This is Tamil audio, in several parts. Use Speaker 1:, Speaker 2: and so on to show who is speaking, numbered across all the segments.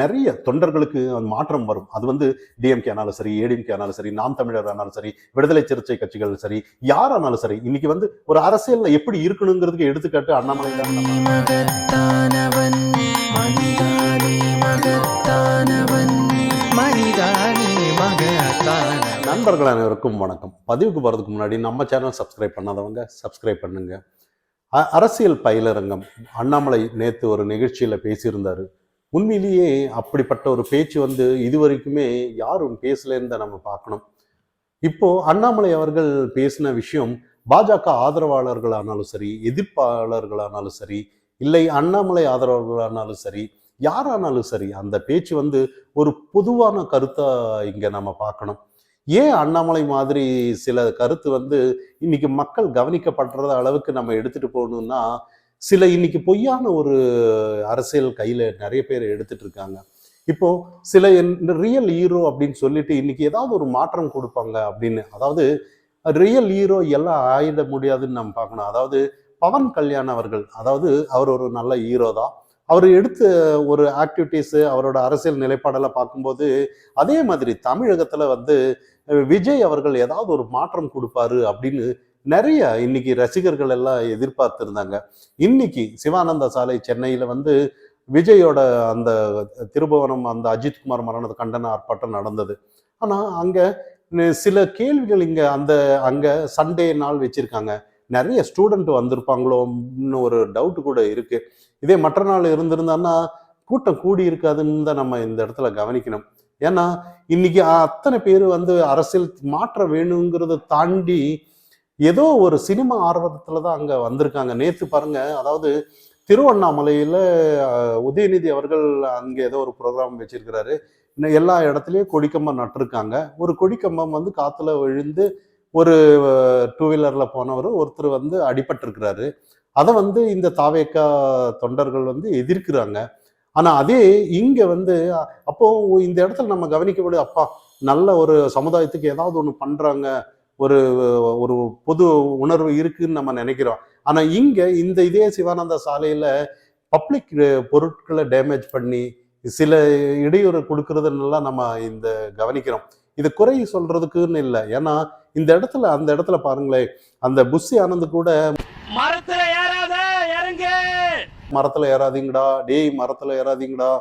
Speaker 1: நிறைய தொண்டர்களுக்கு மாற்றம் வரும். அது வந்து டிஎம்கே ஆனாலும் சரி ஏடிஎம்கே ஆனாலும் சரி நாம் தமிழர் ஆனாலும் சரி விடுதலை சிறுத்தை கட்சிகள் சரி யாரானாலும் சரி இன்னைக்கு வந்து ஒரு அரசியல்ல எப்படி இருக்கணுங்கிறதுக்கு எடுத்துக்காட்டு அண்ணாமலை நண்பர்கள் அனைவருக்கும் வணக்கம். பதிவுக்கு போகிறதுக்கு முன்னாடி நம்ம சேனல் சப்ஸ்கிரைப் பண்ணாதவங்க சப்ஸ்கிரைப் பண்ணுங்க. அரசியல் பயிலரங்கம் அண்ணாமலை நேற்று ஒரு நிகழ்ச்சியில் பேசியிருந்தாரு. உண்மையிலேயே அப்படிப்பட்ட ஒரு பேச்சு வந்து இதுவரைக்குமே யாரும் பேசலன்னு நம்ம பார்க்கணும். இப்போ அண்ணாமலை அவர்கள் பேசின விஷயம் பாஜக ஆதரவாளர்களானாலும் சரி எதிர்ப்பாளர்களானாலும் சரி இல்லை அண்ணாமலை ஆதரவாளர்களானாலும் சரி யாரானாலும் சரி அந்த பேச்சு வந்து ஒரு பொதுவான கருத்தை இங்கே நம்ம பார்க்கணும். ஏன் அண்ணாமலை மாதிரி சில கருத்து வந்து இன்னைக்கு மக்கள் கவனிக்கப்படுற அளவுக்கு நம்ம எடுத்துட்டு போகணும்னா சில இன்னைக்கு பொய்யான ஒரு அரசியல் கையில நிறைய பேர் எடுத்துட்டு இருக்காங்க. இப்போ சில இந்த ரியல் ஹீரோ அப்படின்னு சொல்லிட்டு இன்னைக்கு ஏதாவது ஒரு மாற்றம் கொடுப்பாங்க அப்படின்னு. அதாவது ரியல் ஹீரோ எல்லாம் ஆயிட முடியாதுன்னு நம்ம பார்க்கணும். அதாவது பவன் கல்யாண் அவர்கள் அதாவது அவர் ஒரு நல்ல ஹீரோ தான். அவர் எடுத்த ஒரு ஆக்டிவிட்டீஸ் அவரோட அரசியல் நிலைப்பாடெல்லாம் பார்க்கும்போது அதே மாதிரி தமிழகத்துல வந்து விஜய் அவர்கள் ஏதாவது ஒரு மாற்றம் கொடுப்பாரு அப்படின்னு நிறைய இன்னைக்கு ரசிகர்கள் எல்லாம் எதிர்பார்த்திருந்தாங்க. இன்னைக்கு சிவானந்த சாலை சென்னையில் வந்து விஜயோட அந்த திருபுவனம் அந்த அஜித்குமார் மரணத்தை கண்டன ஆர்ப்பாட்டம் நடந்தது. ஆனால் அங்கே சில கேள்விகள் இங்கே அந்த அங்கே சண்டே நாள் வச்சிருக்காங்க. நிறைய ஸ்டூடெண்ட் வந்திருப்பாங்களோன்னு ஒரு டவுட் கூட இருக்குது இதே மற்ற நாள் இருந்திருந்தான்னா கூட்டம் கூடி இருக்காதுன்னு தான் நம்ம இந்த இடத்துல கவனிக்கணும். ஏன்னா இன்னைக்கு அத்தனை பேர் வந்து அரசியல் மாற்றம் வேணுங்கிறத தாண்டி ஏதோ ஒரு சினிமா ஆர்வத்தில் தான் அங்கே வந்திருக்காங்க. நேற்று பாருங்க அதாவது திருவண்ணாமலையில் உதயநிதி அவர்கள் அங்கே ஏதோ ஒரு ப்ரோக்ராம் வச்சிருக்கிறாரு. இன்னும் எல்லா இடத்துலையும் கொடிக்கம்பம் நட்டிருக்காங்க. ஒரு கொடிக்கம்பம் வந்து காற்றுல விழுந்து ஒரு டூ வீலரில் போனவர் ஒருத்தர் வந்து அடிபட்டிருக்கிறாரு. அதை வந்து இந்த தாவேக்கா தொண்டர்கள் வந்து எதிர்க்கிறாங்க. ஆனால் அதே இங்கே வந்து அப்போது அப்போ இந்த இடத்துல நம்ம கவனிக்க அப்பா நல்ல ஒரு சமுதாயத்துக்கு ஏதாவது ஒன்று பண்ணுறாங்க ஒரு ஒரு பொது உணர்வு இருக்குன்னு நம்ம நினைக்கிறோம். ஆனா இங்க இந்த இதே சிவானந்த சாலையில பப்ளிக் பொருட்களை டேமேஜ் பண்ணி சில இடையூறு கொடுக்கறதுன்னெல்லாம் நம்ம இந்த கவனிக்கிறோம். இது குறை சொல்றதுக்குன்னு இல்லை. ஏன்னா இந்த இடத்துல அந்த இடத்துல பாருங்களேன். அந்த புஷி ஆனந்த் கூட
Speaker 2: மரத்துல ஏறாத இறங்கு!
Speaker 1: மரத்துல ஏறாதீங்கடா. டேய் மரத்துல ஏறாதீங்கடா.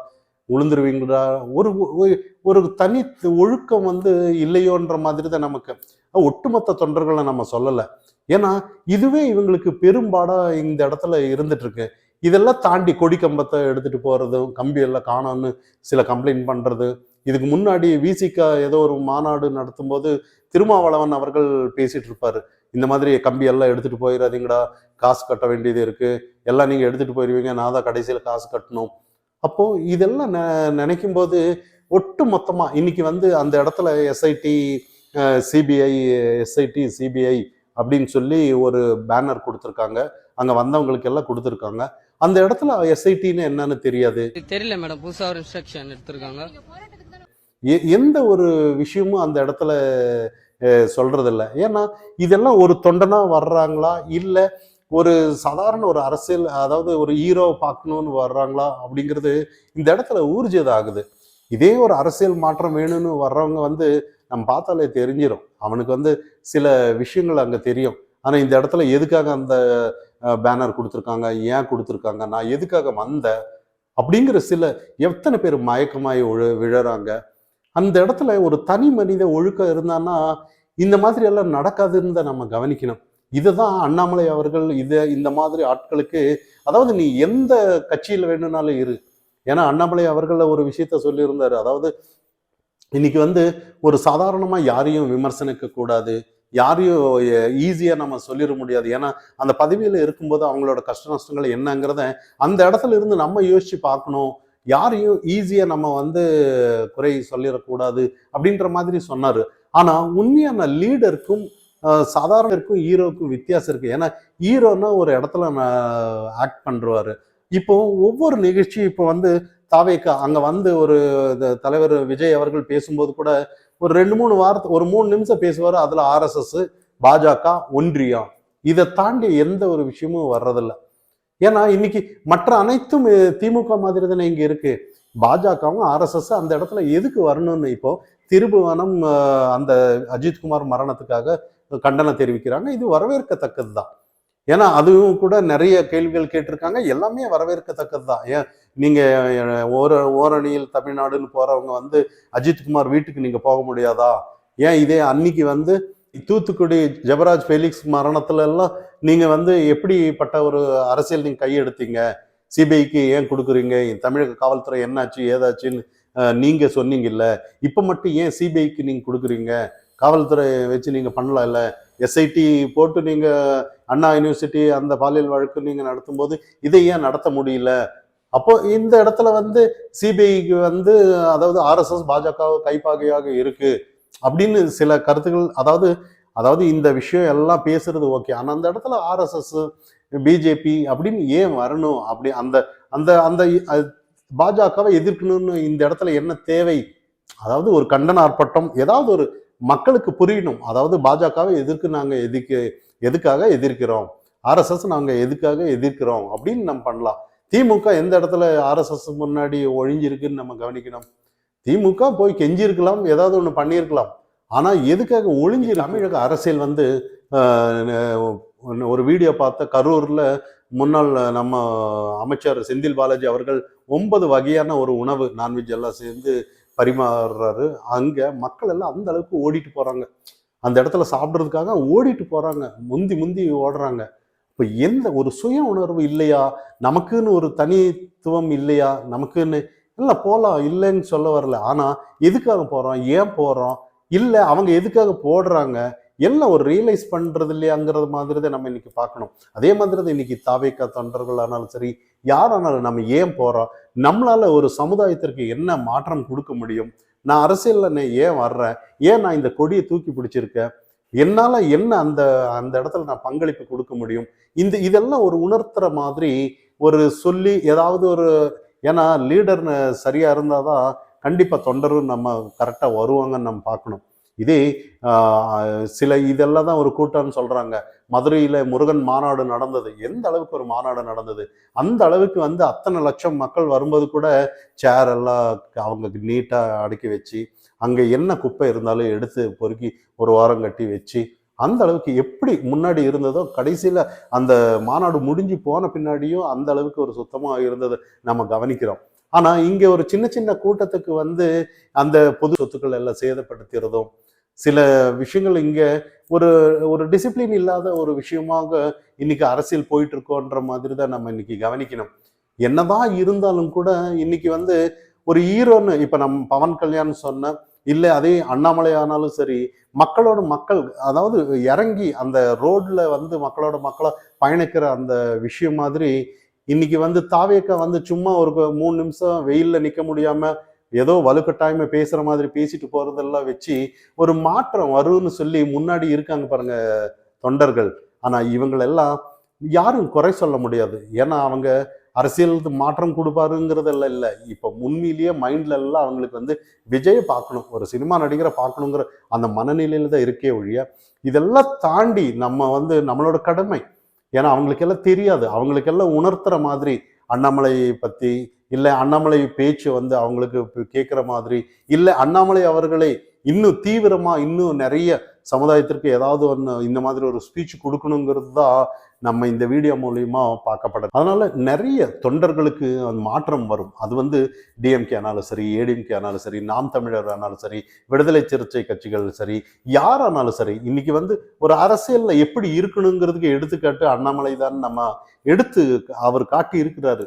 Speaker 1: உளுந்துருவீங்கடா. ஒரு ஒரு- ஒரு தனி ஒழுக்கம் வந்து இல்லையோன்ற மாதிரி தான் நமக்கு. ஒட்டுமொத்த தொண்டர்களை நம்ம சொல்லலை. ஏன்னா இதுவே இவங்களுக்கு பெரும்பாடா இந்த இடத்துல இருந்துட்டு இருக்கு இதெல்லாம் தாண்டி கொடி கம்பத்தை எடுத்துட்டு போறதும் கம்பியெல்லாம் காணோன்னு சில கம்ப்ளைண்ட் பண்றது. இதுக்கு முன்னாடி விசிகா ஏதோ ஒரு மாநாடு நடத்தும் போது திருமாவளவன் அவர்கள் பேசிட்டு இருப்பாரு. இந்த மாதிரி கம்பி எல்லாம் எடுத்துட்டு போயிடாதீங்கடா காசு கட்ட வேண்டியது இருக்கு. எல்லாம் நீங்க எடுத்துட்டு போயிடுவீங்க நான் தான் கடைசியில காசு கட்டணும். அப்போ இதெல்லாம் நெ- நினைக்கும் போது ஒட்டு மொத்தமா இன்னைக்கு வந்து அந்த இடத்துல எஸ்ஐடி சிபிஐ எஸ்ஐடி சிபிஐ அப்படின்னு சொல்லி ஒரு பேனர் கொடுத்துருக்காங்க. அங்க வந்தவங்களுக்கு எல்லாம் கொடுத்துருக்காங்க. அந்த இடத்துல எஸ்ஐடின்னு என்னன்னு தெரியாது.
Speaker 3: தெரியல மேடம் புதுசா ஒரு இன்ஸ்ட்ரக்ஷன் எடுத்திருக்காங்க.
Speaker 1: எந்த ஒரு விஷயமும் அந்த இடத்துல சொல்றதில்ல. ஏன்னா இதெல்லாம் ஒரு தொண்டனா வர்றாங்களா? இல்ல ஒரு சாதாரண ஒரு அரசியல் அதாவது ஒரு ஹீரோ பார்க்கணும்னு வர்றாங்களா? அப்படிங்கிறது இந்த இடத்துல ஊர்ஜிதாகுது இதே ஒரு அரசியல் மாற்றம் வேணும்னு வர்றவங்க வந்து நம்ம பார்த்தாலே தெரிஞ்சிடும் அவனுக்கு வந்து சில விஷயங்கள் அங்க தெரியும். ஆனா இந்த இடத்துல எதுக்காக அந்த பேனர் கொடுத்துருக்காங்க? ஏன் கொடுத்துருக்காங்க? நான் எதுக்காக வந்தேன்? அப்படிங்கிற சில எத்தனை பேர் மயக்கமாய் ஒழு விழறாங்க. அந்த இடத்துல ஒரு தனி மனித ஒழுக்கம் இருந்தான்னா இந்த மாதிரி எல்லாம் நடக்காதுன்னு தான் நம்ம கவனிக்கணும். இதுதான் அண்ணாமலை அவர்கள் இதை இந்த மாதிரி ஆட்களுக்கு அதாவது நீ எந்த கட்சியில் வேணும்னாலும் இரு. ஏன்னா அண்ணாமலை அவர்கள் ஒரு விஷயத்த சொல்லியிருந்தாரு. அதாவது இன்னைக்கு வந்து ஒரு சாதாரணமா யாரையும் விமர்சனிக்க கூடாது யாரையும் ஈஸியாக நம்ம சொல்லிட முடியாது. ஏன்னா அந்த பதவியில் இருக்கும்போது அவங்களோட கஷ்ட நஷ்டங்கள் என்னங்கிறத அந்த இடத்துல இருந்து நம்ம யோசிச்சு பார்க்கணும். யாரையும் ஈஸியாக நம்ம வந்து குறை சொல்லிடக்கூடாது அப்படின்ற மாதிரி சொன்னார். ஆனால் உண்மையான லீடருக்கும் சாதாரணருக்கும் ஹீரோவுக்கும் வித்தியாசம் இருக்குது ஏன்னா ஹீரோன்னா ஒரு இடத்துல ஆக்ட் பண்ணுறாரு இப்போ ஒவ்வொரு நிகழ்ச்சியும் இப்போ வந்து தாவேக்கா அங்க வந்து ஒரு தலைவர் விஜய் அவர்கள் பேசும்போது கூட ஒரு ரெண்டு மூணு வாரத்து ஒரு மூணு நிமிஷம் பேசுவார். அதுல ஆர்எஸ்எஸ் பாஜக ஒன்றியம். இதை தாண்டி எந்த ஒரு விஷயமும் வர்றதில்ல. ஏன்னா இன்னைக்கு மற்ற அனைத்தும் திமுக மாதிரி தானே இங்க இருக்கு. பாஜகவும் ஆர்எஸ்எஸ் அந்த இடத்துல எதுக்கு வரணும்னு இப்போ திருபுவனம் அந்த அஜித்குமார் மரணத்துக்காக கண்டனம் தெரிவிக்கிறாங்க. இது வரவேற்கத்தக்கது தான் ஏன்னா அதுவும் கூட நிறைய கேள்விகள் கேட்டிருக்காங்க. எல்லாமே வரவேற்கத்தக்கது தான் ஏன்? நீங்கள் ஓர ஓரணியில் தமிழ்நாடுன்னு போகிறவங்க வந்து அஜித்குமார் வீட்டுக்கு நீங்கள் போக முடியாதா? ஏன் இதே அன்னைக்கு வந்து தூத்துக்குடி ஜெபராஜ் ஃபெலிக்ஸ் மரணத்துல எல்லாம் நீங்கள் வந்து எப்படிப்பட்ட ஒரு அரசியல் நீங்கள் கையெடுத்தீங்க? சிபிஐக்கு ஏன் கொடுக்குறீங்க? தமிழக காவல்துறை என்னாச்சு ஏதாச்சுன்னு நீங்கள் சொன்னீங்கல்ல. இப்போ மட்டும் ஏன் சிபிஐக்கு நீங்கள் கொடுக்குறீங்க? காவல்துறை வச்சு நீங்கள் பண்ணலாம்ல? எஸ்ஐடி போட்டு நீங்க அண்ணா யூனிவர்சிட்டி அந்த பாலியல் வழக்கு நீங்க நடத்தும் போது இதை ஏன் நடத்த முடியல? அப்போ இந்த இடத்துல வந்து சிபிஐக்கு வந்து அதாவது ஆர்எஸ்எஸ் பாஜக கைப்பாகையாக இருக்கு அப்படின்னு சில கருத்துக்கள் அதாவது அதாவது இந்த விஷயம் எல்லாம் பேசுறது ஓகே. ஆனால் அந்த இடத்துல ஆர்எஸ்எஸ் பிஜேபி அப்படின்னு ஏன் வரணும்? அப்படி அந்த அந்த அந்த பாஜகவை எதிர்க்கணும்னு இந்த இடத்துல என்ன தேவை? அதாவது ஒரு கண்டன ஆர்ப்பாட்டம் ஏதாவது ஒரு மக்களுக்கு புரியணும். அதாவது பாஜகவை எதிர்க்கு நாங்கள் எதிர்க்க எதுக்காக எதிர்க்கிறோம்? ஆர்எஸ்எஸ் நாங்கள் எதுக்காக எதிர்க்கிறோம்? அப்படின்னு நம்ம பண்ணலாம். திமுக எந்த இடத்துல ஆர்எஸ்எஸ் முன்னாடி ஒழிஞ்சிருக்குன்னு நம்ம கவனிக்கணும். திமுக போய் கெஞ்சிருக்கலாம் ஏதாவது ஒன்று பண்ணியிருக்கலாம். ஆனால் எதுக்காக ஒழிஞ்சி தமிழக அரசியல் வந்து ஒரு வீடியோ பார்த்த கரூரில் முன்னாள் நம்ம அமைச்சர் செந்தில் பாலாஜி அவர்கள் ஒன்பது வகையான ஒரு உணவு நான்வெஜ் எல்லாம் சேர்ந்து பரிமாறுறாரு. அங்கே மக்கள் எல்லாம் அந்த அளவுக்கு ஓடிட்டு போகிறாங்க அந்த இடத்துல சாப்பிட்றதுக்காக ஓடிட்டு போகிறாங்க முந்தி முந்தி ஓடுறாங்க. இப்போ எந்த ஒரு சுய உணர்வு இல்லையா? நமக்குன்னு ஒரு தனித்துவம் இல்லையா? நமக்குன்னு இல்லை போகலாம் இல்லைன்னு சொல்ல வரல. ஆனால் எதுக்காக போகிறோம் ஏன் போகிறோம் இல்லை அவங்க எதுக்காக போடுறாங்க? எல்லாம் ஒரு ரியலைஸ் பண்றது இல்லையாங்கிறது மாதிரி தான் நம்ம இன்னைக்கு பார்க்கணும். அதே மாதிரி தான் இன்னைக்கு தாவேக்கா தொண்டர்கள் ஆனாலும் சரி யாரானாலும் நம்ம ஏன் போறோம்? நம்மளால ஒரு சமுதாயத்திற்கு என்ன மாற்றம் கொடுக்க முடியும்? நான் அரசியல்ல நான் ஏன் வர்றேன்? ஏன் நான் இந்த கொடியை தூக்கி பிடிச்சிருக்கேன்? என்னால என்ன அந்த அந்த இடத்துல நான் பங்களிப்பு கொடுக்க முடியும்? இந்த இதெல்லாம் ஒரு உணர்த்துற மாதிரி ஒரு சொல்லி ஏதாவது ஒரு ஏன்னா லீடர் சரியா இருந்தாதான் கண்டிப்பா தொண்டரும் நம்ம கரெக்டா வருவாங்கன்னு நம்ம பார்க்கணும். இதே சில இதெல்லாம் தான் ஒரு கூட்டம்னு சொல்கிறாங்க மதுரையில் முருகன் மாநாடு நடந்தது. எந்த அளவுக்கு ஒரு மாநாடு நடந்தது? அந்த அளவுக்கு வந்து அத்தனை லட்சம் மக்கள் வரும்போது கூட சேர் எல்லாம் அவங்க நீட்டாக அடுக்கி வச்சு அங்கே என்ன குப்பை இருந்தாலும் எடுத்து பொறுக்கி ஒரு வாரம் கட்டி வச்சு அந்த அளவுக்கு எப்படி முன்னாடி இருந்ததோ கடைசியில் அந்த மாநாடு முடிஞ்சு போன பின்னாடியும் அந்த அளவுக்கு ஒரு சுத்தமாக இருந்தது நம்ம கவனிக்கிறோம். ஆனா இங்க ஒரு சின்ன சின்ன கூட்டத்துக்கு வந்து அந்த பொது சொத்துக்கள் எல்லாம் சேதப்படுத்துறதும் சில விஷயங்கள் இங்க ஒரு ஒரு டிசிப்ளின் இல்லாத ஒரு விஷயமாக இன்னைக்கு அரசியல் போயிட்டு இருக்கோன்ற மாதிரி தான் நம்ம இன்னைக்கு கவனிக்கணும். என்னதான் இருந்தாலும் கூட இன்னைக்கு வந்து ஒரு ஹீரோன்னு இப்ப நம்ம பவன் கல்யாண் சொன்ன இல்லை அதே அண்ணாமலை ஆனாலும் சரி மக்களோட மக்கள் அதாவது இறங்கி அந்த ரோட்ல வந்து மக்களோட மக்களா பயணிக்கிற அந்த விஷயம் மாதிரி இன்னைக்கு வந்து தாவேக்கா வந்து சும்மா ஒரு மூணு நிமிஷம் வெயில்ல நிக்க முடியாம ஏதோ வலுக்கட்டாயமா பேசுற மாதிரி பேசிட்டு போறதெல்லாம் வச்சு ஒரு மாற்றம் வரும்னு சொல்லி முன்னாடி இருக்காங்க பாருங்க தொண்டர்கள். ஆனா இவங்களெல்லாம் யாரும் குறை சொல்ல முடியாது. ஏன்னா அவங்க அரசியல் மாற்றம் கொடுப்பாருங்கிறதெல்லாம் இல்லை. இப்போ உண்மையிலேயே மைண்ட்ல எல்லாம் அவங்களுக்கு வந்து விஜயை பார்க்கணும். ஒரு சினிமா நடிகரை பார்க்கணுங்கிற அந்த மனநிலையில தான் இருக்கே ஒழிய இதெல்லாம் தாண்டி நம்ம வந்து நம்மளோட கடமை. ஏன்னா அவங்களுக்கெல்லாம் தெரியாது. அவங்களுக்கெல்லாம் உணர்த்துற மாதிரி அண்ணாமலை பத்தி இல்லை அண்ணாமலை பேச்சு வந்து அவங்களுக்கு கேட்குற மாதிரி இல்லை அண்ணாமலை அவர்களை இன்னும் தீவிரமாக இன்னும் நிறைய சமுதாயத்திற்கு ஏதாவது ஒன்று இந்த மாதிரி ஒரு ஸ்பீச் கொடுக்கணுங்கிறது தான் நம்ம இந்த வீடியோ மூலியமா பார்க்கப்படும் அதனால நிறைய தொண்டர்களுக்கு அந்த மாற்றம் வரும். அது வந்து டிஎம்கே ஆனாலும் சரி ஏடிஎம்கே ஆனாலும் சரி நாம் தமிழர் ஆனாலும் சரி விடுதலை சிறுத்தை கட்சிகள் சரி யாரானாலும் சரி இன்னைக்கு வந்து ஒரு அரசியல்ல எப்படி இருக்கணுங்கிறதுக்கு எடுத்துக்காட்டு அண்ணாமலை தான் நம்ம எடுத்து அவர் காட்டி இருக்கிறாரு.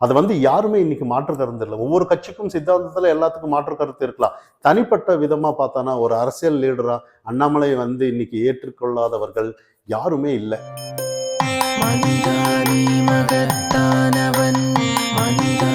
Speaker 1: அது வந்து யாருமே இன்னைக்கு மாற்று கருத்து இல்லை. ஒவ்வொரு கட்சிக்கும் சித்தாந்தத்தில் எல்லாத்துக்கும் மாற்று கருத்து இருக்கலாம். தனிப்பட்ட விதமாக பார்த்தோன்னா ஒரு அரசியல் லீடராக அண்ணாமலை வந்து இன்னைக்கு ஏற்றுக்கொள்ளாதவர்கள் யாருமே இல்லை.
Speaker 4: மனிதாரி மகத்தானவன் மனிதா